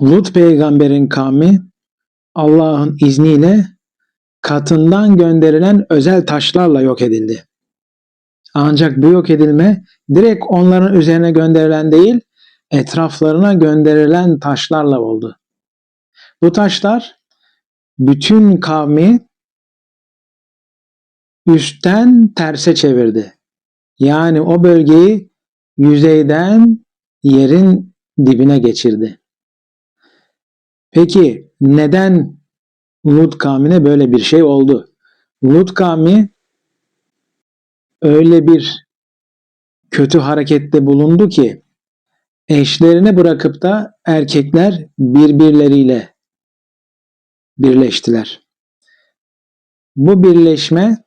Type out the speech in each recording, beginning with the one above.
Lut peygamberin kavmi Allah'ın izniyle katından gönderilen özel taşlarla yok edildi. Ancak bu yok edilme direkt onların üzerine gönderilen değil, etraflarına gönderilen taşlarla oldu. Bu taşlar bütün kavmi üstten terse çevirdi. Yani o bölgeyi yüzeyden yerin dibine geçirdi. Peki neden Lut kavmine böyle bir şey oldu? Lut kavmi öyle bir kötü harekette bulundu ki eşlerini bırakıp da erkekler birbirleriyle birleştiler. Bu birleşme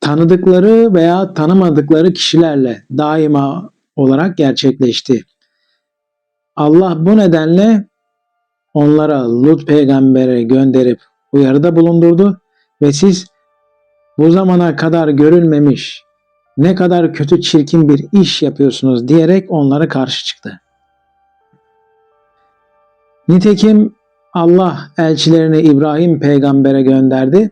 tanıdıkları veya tanımadıkları kişilerle daima olarak gerçekleşti. Allah bu nedenle onlara Lut peygambere gönderip uyarıda bulundurdu ve siz bu zamana kadar görülmemiş ne kadar kötü çirkin bir iş yapıyorsunuz diyerek onlara karşı çıktı. Nitekim Allah elçilerini İbrahim peygambere gönderdi.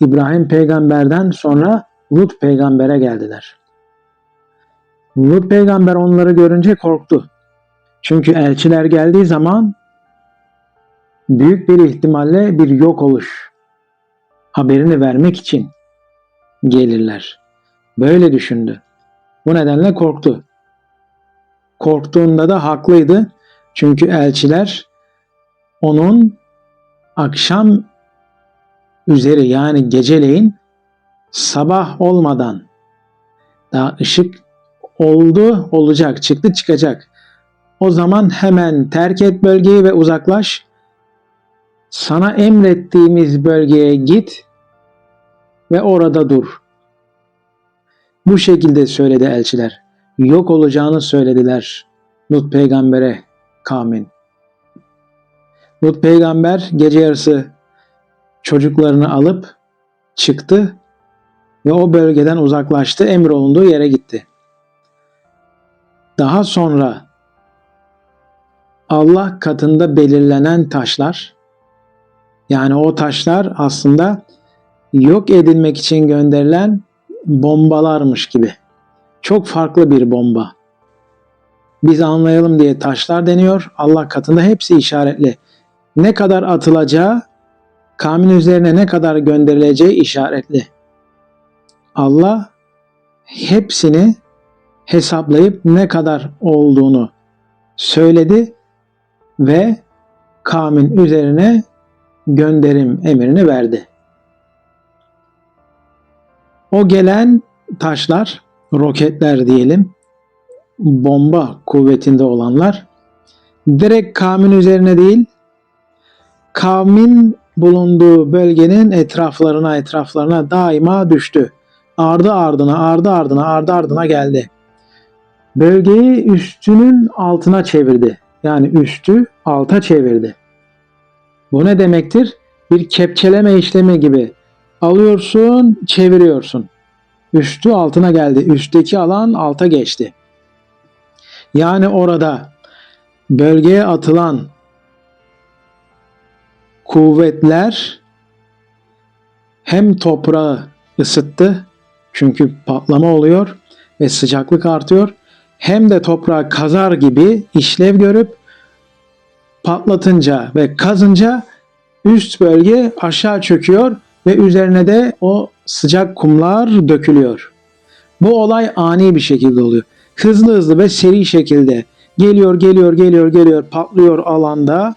İbrahim peygamberden sonra Lut peygambere geldiler. Lut peygamber onları görünce korktu. Çünkü elçiler geldiği zaman büyük bir ihtimalle bir yok oluş haberini vermek için gelirler. Böyle düşündü. Bu nedenle korktu. Korktuğunda da haklıydı. Çünkü elçiler onun akşam üzeri yani geceleyin sabah olmadan daha ışık oldu olacak çıktı çıkacak. O zaman hemen terk et bölgeyi ve uzaklaş. Sana emrettiğimiz bölgeye git ve orada dur. Bu şekilde söyledi elçiler. Yok olacağını söylediler Lut peygambere kavmin. Lut peygamber gece yarısı çocuklarını alıp çıktı ve o bölgeden uzaklaştı, emrolunduğu yere gitti. Daha sonra Allah katında belirlenen taşlar, yani o taşlar aslında yok edilmek için gönderilen bombalarmış gibi. Çok farklı bir bomba. Biz anlayalım diye taşlar deniyor. Allah katında hepsi işaretli. Ne kadar atılacağı, kavmin üzerine ne kadar gönderileceği işaretli. Allah hepsini hesaplayıp ne kadar olduğunu söyledi ve kavmin üzerine gönderim emrini verdi. O gelen taşlar, roketler diyelim, bomba kuvvetinde olanlar direkt kavmin üzerine değil, kavmin bulunduğu bölgenin etraflarına etraflarına daima düştü. Ardı ardına, ardı ardına, ardı ardına geldi. Bölgeyi üstünün altına çevirdi. Yani üstü alta çevirdi. Bu ne demektir? Bir kepçeleme işlemi gibi. Alıyorsun, çeviriyorsun. Üstü altına geldi. Üstteki alan alta geçti. Yani orada bölgeye atılan kuvvetler hem toprağı ısıttı çünkü patlama oluyor ve sıcaklık artıyor hem de toprağı kazar gibi işlev görüp patlatınca ve kazınca üst bölge aşağı çöküyor ve üzerine de o sıcak kumlar dökülüyor. Bu olay ani bir şekilde oluyor. Hızlı hızlı ve seri şekilde geliyor, geliyor, geliyor, geliyor, patlıyor alanda.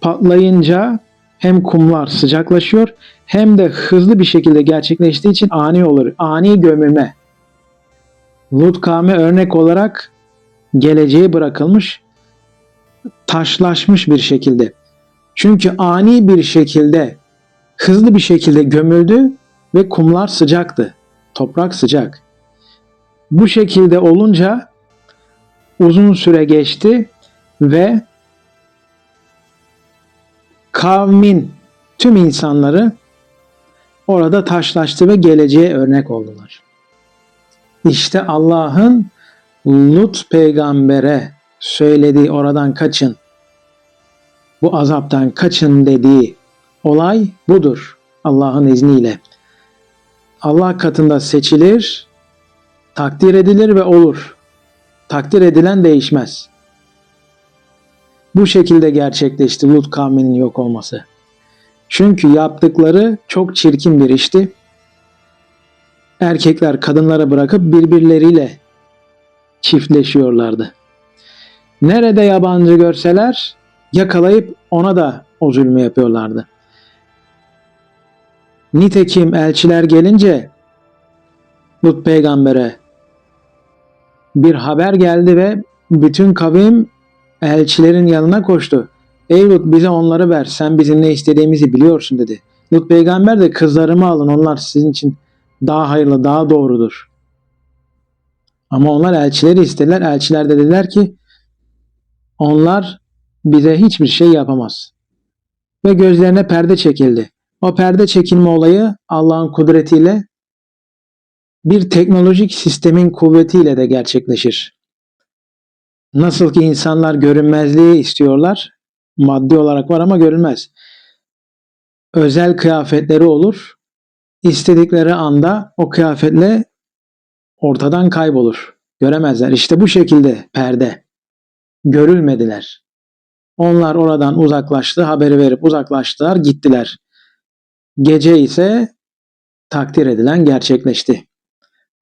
Patlayınca hem kumlar sıcaklaşıyor hem de hızlı bir şekilde gerçekleştiği için ani olur. Ani gömülme. Lut kavmi örnek olarak geleceğe bırakılmış, taşlaşmış bir şekilde. Çünkü ani bir şekilde, hızlı bir şekilde gömüldü ve kumlar sıcaktı. Toprak sıcak. Bu şekilde olunca uzun süre geçti ve kavmin tüm insanları orada taşlaştı ve geleceğe örnek oldular. İşte Allah'ın Lut peygambere söylediği oradan kaçın, bu azaptan kaçın dediği olay budur Allah'ın izniyle. Allah katında seçilir, takdir edilir ve olur. Takdir edilen değişmez. Bu şekilde gerçekleşti Lut kavminin yok olması. Çünkü yaptıkları çok çirkin bir işti. Erkekler kadınlara bırakıp birbirleriyle çiftleşiyorlardı. Nerede yabancı görseler yakalayıp ona da o zulmü yapıyorlardı. Nitekim elçiler gelince Lut peygambere bir haber geldi ve bütün kavim elçilerin yanına koştu. Ey Lut bize onları ver sen bizim ne istediğimizi biliyorsun dedi. Lut peygamber de kızlarımı alın onlar sizin için daha hayırlı daha doğrudur. Ama onlar elçileri istediler. Elçiler de dediler ki onlar bize hiçbir şey yapamaz. Ve gözlerine perde çekildi. O perde çekilme olayı Allah'ın kudretiyle bir teknolojik sistemin kuvvetiyle de gerçekleşir. Nasıl ki insanlar görünmezliği istiyorlar, maddi olarak var ama görünmez. Özel kıyafetleri olur, istedikleri anda o kıyafetle ortadan kaybolur. Göremezler. İşte bu şekilde perde. Görülmediler. Onlar oradan uzaklaştı, haberi verip uzaklaştılar, gittiler. Gece ise takdir edilen gerçekleşti.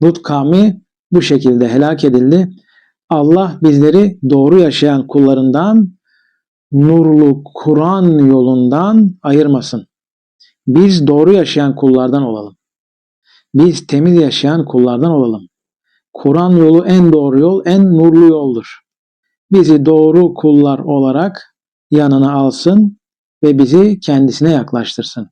Lut kavmi bu şekilde helak edildi. Allah bizleri doğru yaşayan kullarından, nurlu Kur'an yolundan ayırmasın. Biz doğru yaşayan kullardan olalım. Biz temiz yaşayan kullardan olalım. Kur'an yolu en doğru yol, en nurlu yoldur. Bizi doğru kullar olarak yanına alsın ve bizi kendisine yaklaştırsın.